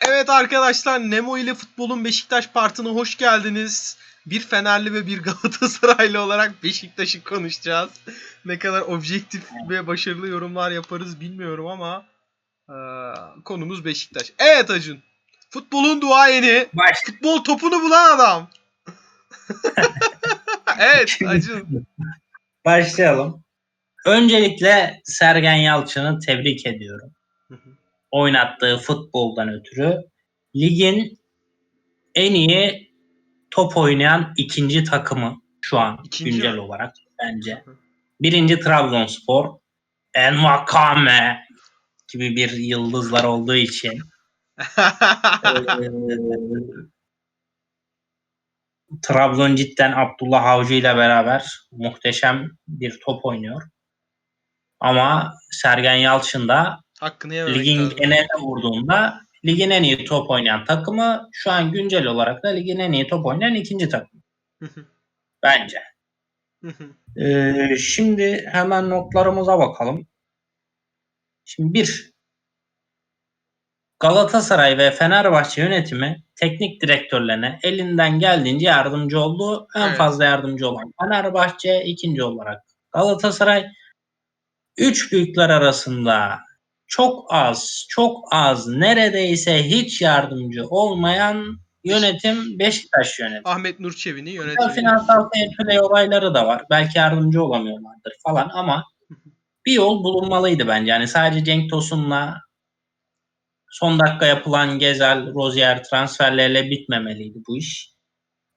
Evet arkadaşlar Nemo ile futbolun Beşiktaş partına hoş geldiniz. Bir Fenerli ve bir Galatasaraylı olarak Beşiktaş'ı konuşacağız. Ne kadar objektif ve başarılı yorumlar yaparız bilmiyorum ama eee, konumuz Beşiktaş. Evet Acun. Futbolun duayeni, Baş. futbol topunu bulan adam. evet Acun. Başlayalım. Öncelikle Sergen Yalçın'ı tebrik ediyorum. Oynattığı futboldan ötürü ligin en iyi top oynayan ikinci takımı şu an İkinci güncel mi? olarak bence. Birinci Trabzonspor, El Makame gibi bir yıldızlar olduğu için Eee, Trabzon cidden Abdullah Avcı ile beraber muhteşem bir top oynuyor. Ama Sergen Yalçın da Hakkını yememek ligin lazım. geneline vurduğunda ligin en iyi top oynayan takımı şu an güncel olarak da ligin en iyi top oynayan ikinci takım bence. Ee, şimdi hemen notlarımıza bakalım. Şimdi bir Galatasaray ve Fenerbahçe yönetimi teknik direktörlerine elinden geldiğince yardımcı oldu. En Evet. fazla yardımcı olan Fenerbahçe, ikinci olarak Galatasaray. Üç büyükler arasında çok az, çok az, neredeyse hiç yardımcı olmayan yönetim Beşiktaş yönetimi. Ahmet Nur Çebi'nin yönetimi. finansal play olayları da var. Belki yardımcı olamıyorlardır falan ama bir yol bulunmalıydı bence. Yani sadece Cenk Tosun'la son dakika yapılan Gezel, Rozier transferlerle bitmemeliydi bu iş.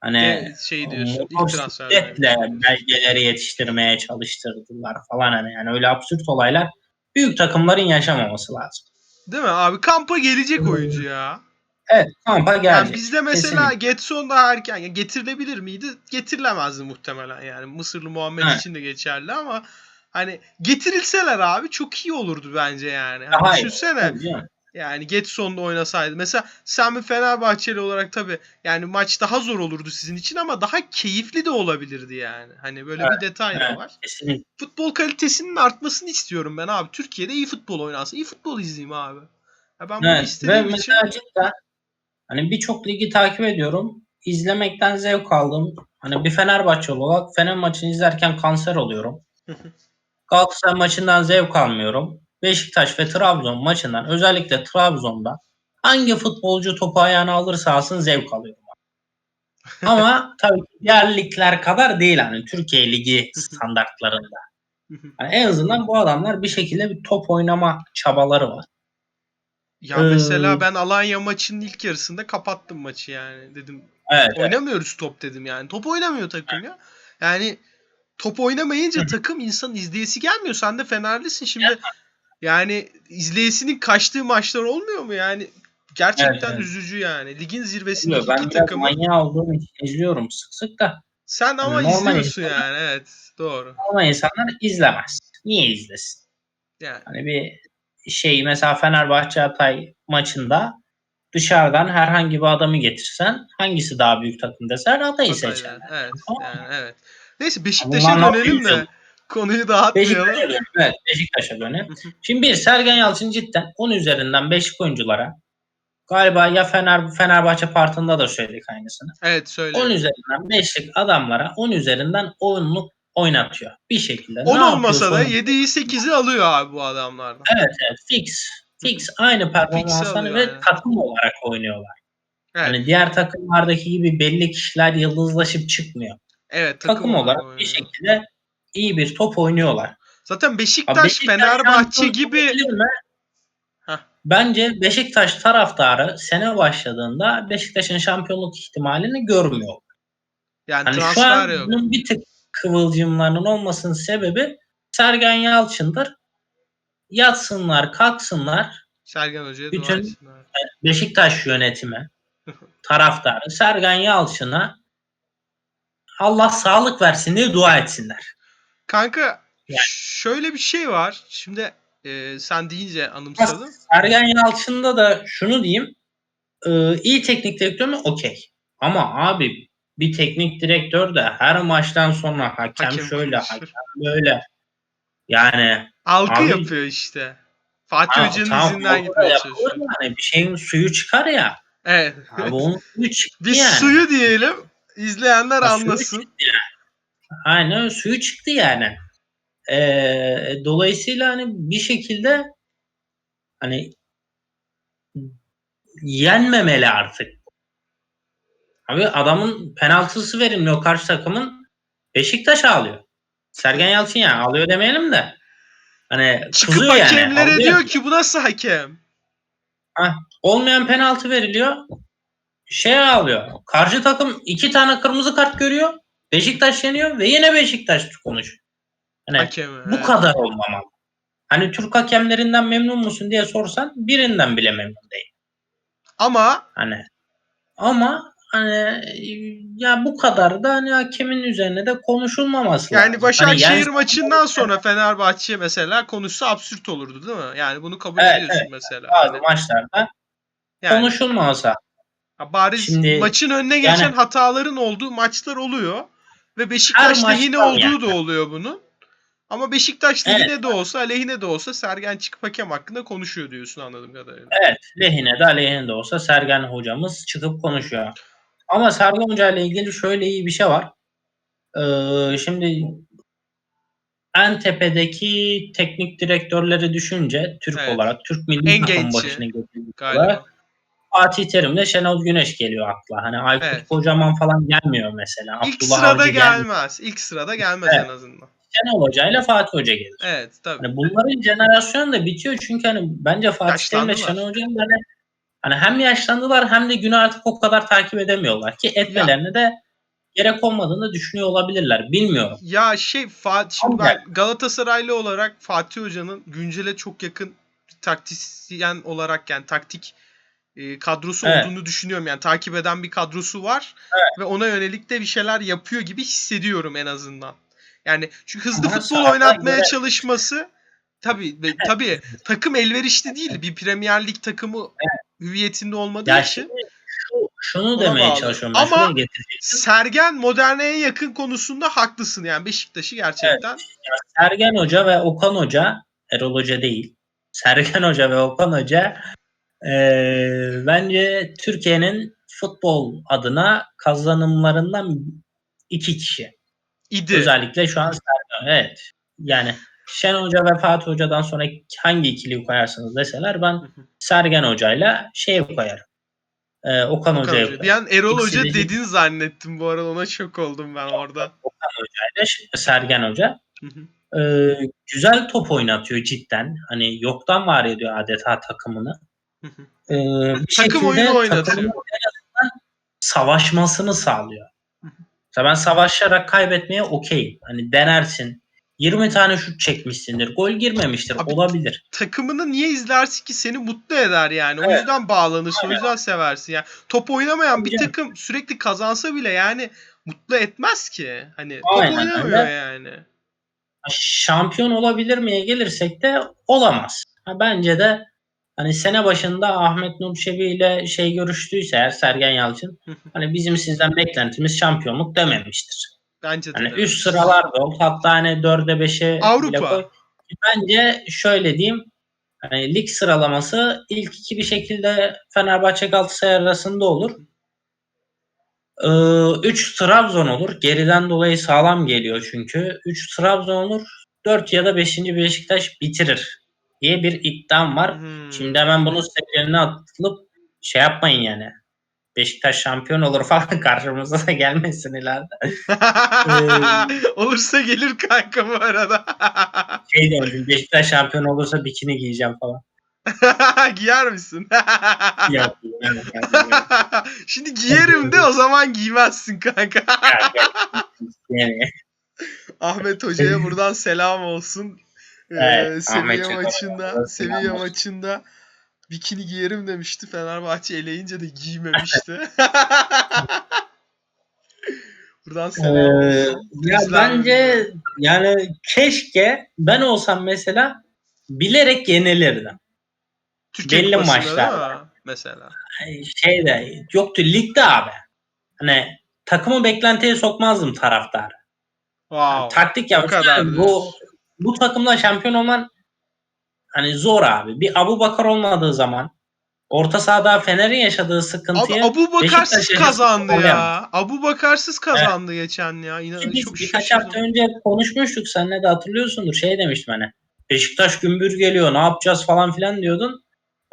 Hani Ne şey diyorsun, ilk transferler. motosikletle belgeleri yetiştirmeye çalıştırdılar falan hani yani öyle absürt olaylar büyük takımların yaşamaması lazım. Değil mi abi? Kampa gelecek oyuncu ya. Evet kampa gelecek. Yani bizde mesela Kesinlikle. Getson daha erken ya getirilebilir miydi? Getirilemezdi muhtemelen yani. Mısırlı Muhammed Evet. için de geçerli ama hani getirilseler abi çok iyi olurdu bence yani. Hani iyi. düşünsene canım. Yani Getson'da oynasaydı. Mesela sen bir Fenerbahçeli olarak tabii yani maç daha zor olurdu sizin için ama daha keyifli de olabilirdi yani. Hani böyle bir detay da evet. var. Kesinlikle. Futbol kalitesinin artmasını istiyorum ben abi. Türkiye'de iyi futbol oynansın. İyi futbol izleyeyim abi. Ya ben bunu Evet. Ve istediğim için mesela cidden hani birçok ligi takip ediyorum. İzlemekten zevk aldım. Hani bir Fenerbahçe olarak Fener maçını izlerken kanser oluyorum. Galatasaray maçından zevk almıyorum. Beşiktaş ve Trabzon maçından özellikle Trabzon'da hangi futbolcu topu ayağına alırsa alsın zevk alıyorum. Ama tabii ki diğer ligler kadar değil hani Türkiye Ligi standartlarında. Yani en azından bu adamlar bir şekilde bir top oynama çabaları var. Ya Ee, mesela ben Alanya maçının ilk yarısında kapattım maçı yani. Dedim Evet. evet. oynamıyoruz top dedim yani. Top oynamıyor takım ya. Yani top oynamayınca takım insanın izleyesi gelmiyor. Sen de Fenerlisin şimdi. Yani izleyesinin kaçtığı maçlar olmuyor mu yani? Gerçekten Evet, evet. üzücü yani. Ligin zirvesindeki Ben iki takımı. manyağı olduğum için izliyorum sık sık da. Sen ama Normal izliyorsun insanlar- yani. Evet. Doğru. Ama insanlar izlemez. Niye izlesin? Yani. Hani bir şey mesela Fenerbahçe Hatay maçında dışarıdan herhangi bir adamı getirsen hangisi daha büyük takım deser Hatay'ı seçerler. Evet. Tamam. Yani, evet. Neyse Beşiktaş'a ne dönelim de konuyu dağıtmayalım. Beşiktaş'a dönelim. Evet Beşiktaş'a dönelim. Şimdi bir Sergen Yalçın cidden 10 üzerinden 5'lik oyunculara galiba ya Fener Fenerbahçe partında da söyledik aynısını. Evet söyle. 10 üzerinden 5'lik adamlara 10 üzerinden oyunluk oynatıyor. Bir şekilde. 10 Ne olmasa da yapıyorsa 7'yi 8'i alıyor abi bu adamlardan. Evet evet fix. Fix aynı performanslarını alıyor ve yani. takım olarak oynuyorlar. Evet. Hani diğer takımlardaki gibi belli kişiler yıldızlaşıp çıkmıyor. evet Takım, olarak oynuyor. bir şekilde iyi bir top oynuyorlar. Zaten Beşiktaş, Beşiktaş Fenerbahçe gibi. Bence Beşiktaş taraftarı sene başladığında Beşiktaş'ın şampiyonluk ihtimalini görmüyor. yani Hani şu an yok. bunun bir tık kıvılcımlarının olmasının sebebi Sergen Yalçın'dır. Yatsınlar, kalksınlar. Sergen Hoca'ya bütün-. Beşiktaş yönetimi, taraftarı Sergen Yalçın'a Allah sağlık versin diye dua etsinler. Kanka Yani. şöyle bir şey var. Şimdi e, sen deyince anımsadım. Sergen Yalçın'da da şunu diyeyim. e, iyi teknik direktör mü? Okey. Ama abi bir teknik direktör de her maçtan sonra hakem, Hakem şöyle, hakem böyle. Yani Algı Abi- yapıyor işte. Fatih Hoca'nın tamam, izinden gitmeye çalışıyor. Yani bir şeyin suyu çıkar ya. Evet. Abi onun suyu çıktı Biz yani. suyu diyelim. izleyenler suyu anlasın. çıktı yani. Aynen suyu çıktı yani. Ee, dolayısıyla hani bir şekilde hani yenmemeli artık. Abi adamın penaltısı verilmiyor karşı takımın. Beşiktaş ağlıyor. Sergen Yalçın yani ağlıyor demeyelim de. Hani Çıkıp kızıyor yani. hakemlere ağlıyor. diyor ki bu nasıl hakem? Olmayan penaltı veriliyor. Şey ağlıyor. Karşı takım iki tane kırmızı kart görüyor. Beşiktaş yeniyor ve yine Beşiktaş konuşuyor. Hani bu kadar olmamalı. Hani Türk hakemlerinden memnun musun diye sorsan birinden bile memnun değil. Ama Hani ama hani ya bu kadar da hani hakemin üzerine de konuşulmaması lazım. yani Başakşehir Hani yensen- maçından sonra Fenerbahçe mesela konuşsa absürt olurdu değil mi? Yani bunu kabul Evet, ediyorsun evet. mesela. bazı Hani maçlarda yani, konuşulmasa. ha, bariz Şimdi- maçın önüne geçen yani- hataların olduğu maçlar oluyor. Ve Beşiktaş Her lehine maçtan olduğu da yani. oluyor bunun. Ama Beşiktaş Evet. lehine de olsa, lehine de olsa Sergen çıkıp hakem hakkında konuşuyor diyorsun anladığım kadarıyla. Evet lehine de aleyhine de olsa Sergen hocamız çıkıp konuşuyor. Ama Sergen Hoca ile ilgili şöyle iyi bir şey var. Ee, şimdi en tepedeki teknik direktörleri düşünce Türk Evet. olarak Türk milli takım başına Galiba. Fatih Terim'le Şenol Güneş geliyor akla. Hani Aykut Evet. Kocaman falan gelmiyor mesela. İlk Abdullah sırada Avcı gelmiyor. gelmez. İlk sırada gelmez Evet. en azından. Şenol Hoca ile Fatih Hoca gelir. Evet tabii. Hani bunların jenerasyonu da bitiyor çünkü hani bence Fatih Terim Yaşlandılar. Şenol Hoca'nın hani, hani hem yaşlandılar hem de günü artık o kadar takip edemiyorlar ki etmelerine de gerek olmadığını düşünüyor olabilirler. Bilmiyorum. Ya şey Fatih şimdi ben Galatasaraylı olarak Fatih Hoca'nın güncele çok yakın taktisyen olarak yani taktik e, kadrosu Evet. olduğunu düşünüyorum. Yani takip eden bir kadrosu var ve ona yönelik de bir şeyler yapıyor gibi hissediyorum en azından. Yani çünkü hızlı Ama futbol oynatmaya göre- çalışması tabii tabii takım elverişli değil. Bir Premier Lig takımı hüviyetinde olmadığı Ya için şu, şunu Ona demeye bağlı. çalışıyorum. Ben Ama-. Sergen moderneye yakın konusunda haklısın. Yani Beşiktaş'ı gerçekten Sergen Hoca ve Okan Hoca, Erol Hoca değil. Sergen Hoca ve Okan Hoca eee, bence Türkiye'nin futbol adına kazanımlarından iki kişi. idi. Özellikle şu an Sergen. Evet. Yani Şen Hoca ve Fatih Hoca'dan sonra hangi ikiliyi koyarsınız deseler ben. Sergen Hoca'yla şey koyarım. Ee, Okan, Okan Hoca'yı Hoca. Bir an Erol İkisi Hoca de- dedin zannettim bu arada. Ona şok oldum ben orada. Okan Hoca'yla Sergen Hoca. Ee, güzel top oynatıyor cidden. Hani yoktan var ediyor adeta takımını. Ee, bir Takım şekilde oyunu oynatıyor. savaşmasını sağlıyor. Mesela ben savaşarak kaybetmeye okeyim. Hani denersin. 20 tane şut çekmişsindir. Gol girmemiştir. Abi, olabilir. Takımını niye izlersin ki seni mutlu eder yani. O Evet. yüzden bağlanırsın. O Aynen. yüzden seversin. Yani top oynamayan bir takım sürekli kazansa bile yani mutlu etmez ki. Hani Aynen top oynamıyor öyle. yani. Şampiyon olabilir miye gelirsek de olamaz. Ha, bence de hani sene başında Ahmet Nur Çebi ile şey görüştüyse eğer Sergen Yalçın hani bizim sizden beklentimiz şampiyonluk dememiştir. Bence de. Hani öyle. üst sıralarda ol hatta hani 4'e 5'e bile Avrupa. Bence şöyle diyeyim hani lig sıralaması ilk iki bir şekilde Fenerbahçe Galatasaray arasında olur. 3 Trabzon olur. Geriden dolayı sağlam geliyor çünkü. 3 Trabzon olur. 4 ya da 5. Beşiktaş bitirir diye bir iddiam var. Hmm. Şimdi hemen bunun steplerine atılıp şey yapmayın yani. Beşiktaş şampiyon olur falan karşımıza da gelmesin ileride. Olursa gelir kanka bu arada. Şey diyorum Beşiktaş şampiyon olursa bikini giyeceğim falan. Giyer misin? Yok. Şimdi giyerim de o zaman giymezsin kanka. Ahmet Hoca'ya buradan selam olsun. Ee, Evet, Seviye maçında, Seviye maçında bikini giyerim demişti. Fenerbahçe eleyince de giymemişti. buradan selam Ee, ya bence yani keşke ben olsam mesela bilerek yenilirdim. Türkiye belli mi? Mesela. Ay, Şeyde yoktu ligde abi. Hani takımı beklentiye sokmazdım taraftar. Wow. Taktik yapmış. kadar yani bu. Bu takımla şampiyon olman hani zor abi. Bir Abu Bakar olmadığı zaman orta sahada Fener'in yaşadığı Abi sıkıntıyı Abu Bakarsız Beşiktaş kazandı ya. Abu Bakarsız kazandı geçen ya. İnan Ki biz çok birkaç şaşırdım. hafta önce konuşmuştuk seninle de hatırlıyorsundur. Şey demiştim hani Beşiktaş gümbür geliyor ne yapacağız falan filan diyordun.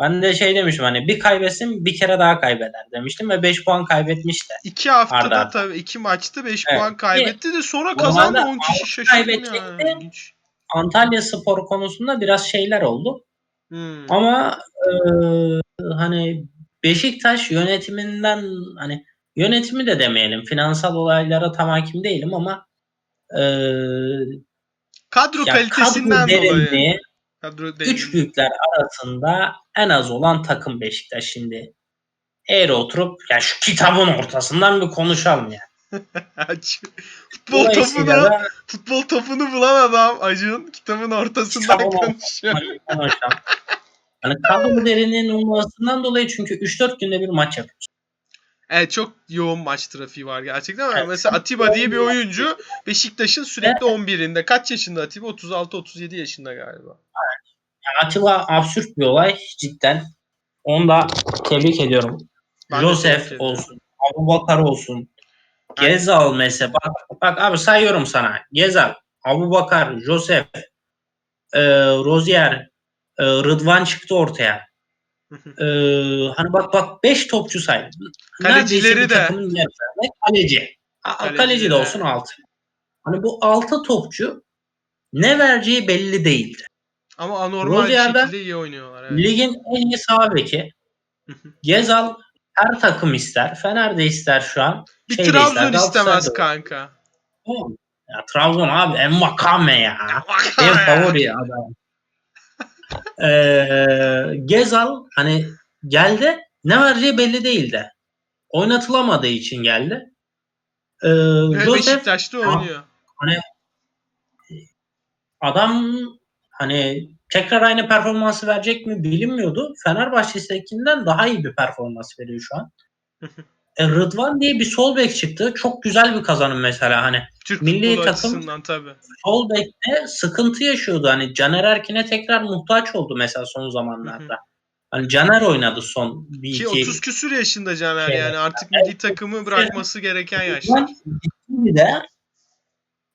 Ben de şey demiştim hani bir kaybetsin bir kere daha kaybeder demiştim ve 5 puan kaybetmişti. İki haftada Arda tabii iki maçta 5 Evet. puan kaybetti de sonra kazandı arada 10 kişi şaşırdım kaybedecekti. ya. İlginç. Antalya Spor konusunda biraz şeyler oldu. Hmm. Ama e, hani Beşiktaş yönetiminden hani yönetimi de demeyelim finansal olaylara tam hakim değilim ama e, Kadro ya kalitesinden kadro dolayı. Kadro üç büyükler arasında en az olan takım Beşiktaş şimdi. Eğer oturup ya şu kitabın ortasından bir konuşalım ya. Futbol topunu da futbol topunu bulan adam Acun kitabın ortasından konuşuyor. Hani kadro derinliğinin olmasından dolayı çünkü 3-4 günde bir maç yapıyoruz. Evet çok yoğun maç trafiği var gerçekten ama Evet. mesela Atiba diye bir oyuncu Beşiktaş'ın sürekli 11'inde. Kaç yaşında Atiba? 36-37 yaşında galiba. Yani Atiba absürt bir olay cidden. Onu da tebrik ediyorum. Ben tebrik ediyorum. olsun, Abu Bakar olsun. Gezal mesela. Bak, bak abi sayıyorum sana. Gezal, Abu Bakar, Joseph, e, Rozier, e, Rıdvan çıktı ortaya. E, hani bak bak 5 topçu say. Kalecileri de. kaleci. Kalecileri Kaleci de olsun 6. Hani bu 6 topçu ne vereceği belli değildi. Ama anormal Rozier'den şekilde iyi oynuyorlar. Evet. Ligin en iyi sağ beki. Gezal her takım ister. Fener de ister şu an. bir Şey Trabzon ister, istemez kanka. Oğlum, Ya Trabzon abi en vakame ya. En favori adam. Ee, Gezal hani geldi ne vereceği belli değildi. Oynatılamadığı için geldi. Ee, Ve Joseph Beşiktaş'ta oynuyor. adam hani tekrar aynı performansı verecek mi bilinmiyordu. Fenerbahçe'sindekinden daha iyi bir performans veriyor şu an. E, Rıdvan diye bir sol bek çıktı. Çok güzel bir kazanım mesela hani. Türk Milli takım- tabii. Sol bekte sıkıntı yaşıyordu. Hani Caner Erkin'e tekrar muhtaç oldu mesela son zamanlarda. Hani Caner oynadı son bir Ki iki. 30 küsür yaşında Caner Şey, yani artık milli takımı bırakması gereken yaşta. Ciddi de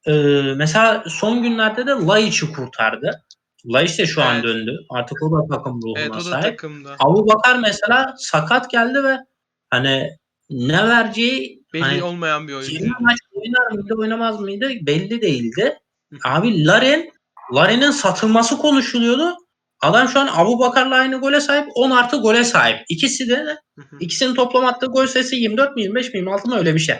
e, mesela son günlerde de Laiç'i kurtardı. Laiç de şu an Evet. döndü. Artık o da takım ruhuna Evet o da sahip. takımda. Abu Bakar mesela sakat geldi ve hani ne vereceği Belli hani olmayan bir oyuncu. 20 maç oynar mıydı oynamaz mıydı belli değildi. Abi Larin Larin'in satılması konuşuluyordu. Adam şu an Abu Bakar'la aynı gole sahip 10 artı gole sahip. İkisi de ikisinin toplam attığı gol sayısı 24 mi 25 mi 26 mı öyle bir şey.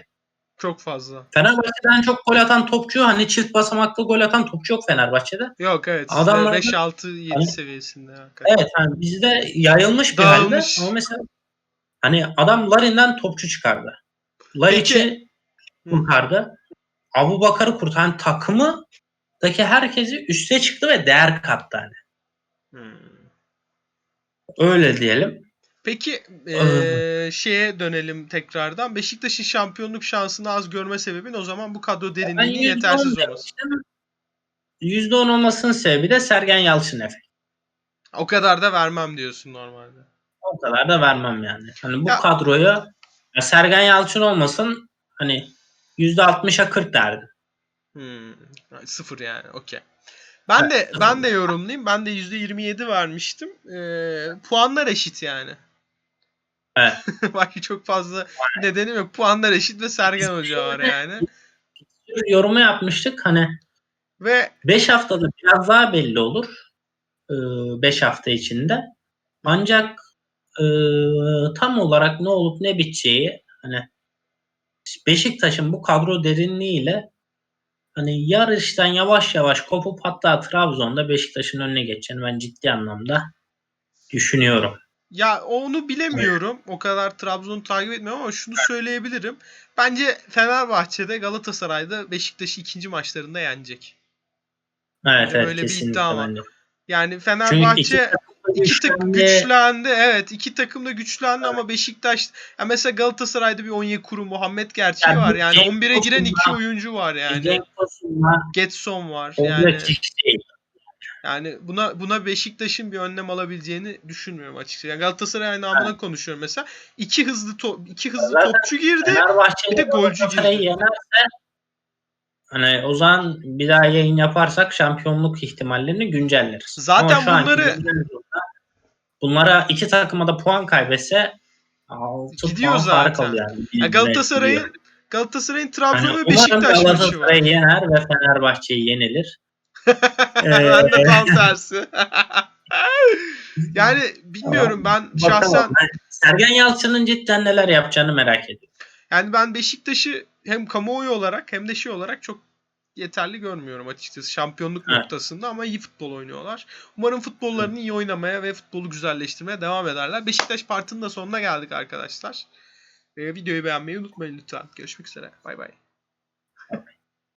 Çok fazla. Fenerbahçe'den çok gol atan topçu hani çift basamaklı gol atan topçu yok Fenerbahçe'de. Yok evet. Adamlar- 5 6 7 Hani- seviyesinde. hakikaten. Evet hani bizde yayılmış bir halde Dağılmış. ama mesela hani adam Larin'den topçu çıkardı. Lariç'i Hı. kurtardı. Abu Bakar'ı kurtardı. Hani takımıdaki herkesi üste çıktı ve değer kattı. Hani. Hmm. Öyle diyelim. Peki eee, şeye dönelim tekrardan. Beşiktaş'ın şampiyonluk şansını az görme sebebin o zaman bu kadro derinliğinin %10 yetersiz olması. demiştim. %10 olmasının sebebi de Sergen Yalçın efekti. O kadar da vermem diyorsun normalde. O kadar da vermem yani. Hani bu Ya- kadroyu ya Sergen Yalçın olmasın hani %60'a 40 derdim. Hmm. Sıfır yani. Okey. Ben de ben de yorumlayayım. Ben de %27 vermiştim. Eee, puanlar eşit yani. Evet. Çok fazla nedeni yok. Puanlar eşit ve Sergen Hoca var yani. Yorumu yapmıştık hani Ve 5 haftada biraz daha belli olur. 5 hafta içinde. Ancak e, tam olarak ne olup ne biteceği hani Beşiktaş'ın bu kadro derinliğiyle hani yarıştan yavaş yavaş kopup hatta Trabzon'da Beşiktaş'ın önüne geçeceğini ben ciddi anlamda düşünüyorum. Ya onu bilemiyorum. O kadar Trabzon'u takip etmiyorum ama şunu söyleyebilirim. Bence Fenerbahçe'de Galatasaray'da Beşiktaş'ı ikinci maçlarında yenecek. Evet Bence evet böyle bir iddia var. Yani Çünkü Fenerbahçe iki takım da iki takım güçlendi. Evet iki takım da güçlendi ama Beşiktaş ya mesela Galatasaray'da bir Onyekuru Muhammed gerçeği Yani var. Yani Cenk 11'e giren iki oyuncu var yani. Getson var yani. değil. Yani buna buna Beşiktaş'ın bir önlem alabileceğini düşünmüyorum açıkçası. Yani Galatasaray namına konuşuyorum mesela. İki hızlı top, iki hızlı Zaten topçu girdi. Bir de golcü girdi. yenerse hani o zaman bir daha yayın yaparsak şampiyonluk ihtimallerini güncelleriz. Zaten Ama bunları- bunlara iki takıma da puan kaybetse 6 Gidiyor puan fark zaten. alıyor yani. Ya Galatasaray'ın Galatasaray'ın Trabzon Hani ve Beşiktaş maçı var. Galatasaray yener ve Fenerbahçe'yi yenilir. ben de Ee, tam tersi. yani bilmiyorum ben şahsen Bakalım. Ben Sergen Yalçın'ın cidden neler yapacağını merak ediyorum. yani ben Beşiktaş'ı hem kamuoyu olarak hem de şey olarak çok yeterli görmüyorum açıkçası şampiyonluk Evet. noktasında ama iyi futbol oynuyorlar. Umarım futbollarını iyi oynamaya ve futbolu güzelleştirmeye devam ederler. Beşiktaş partının da sonuna geldik arkadaşlar. Ee, videoyu beğenmeyi unutmayın lütfen. Görüşmek üzere. Bay bay.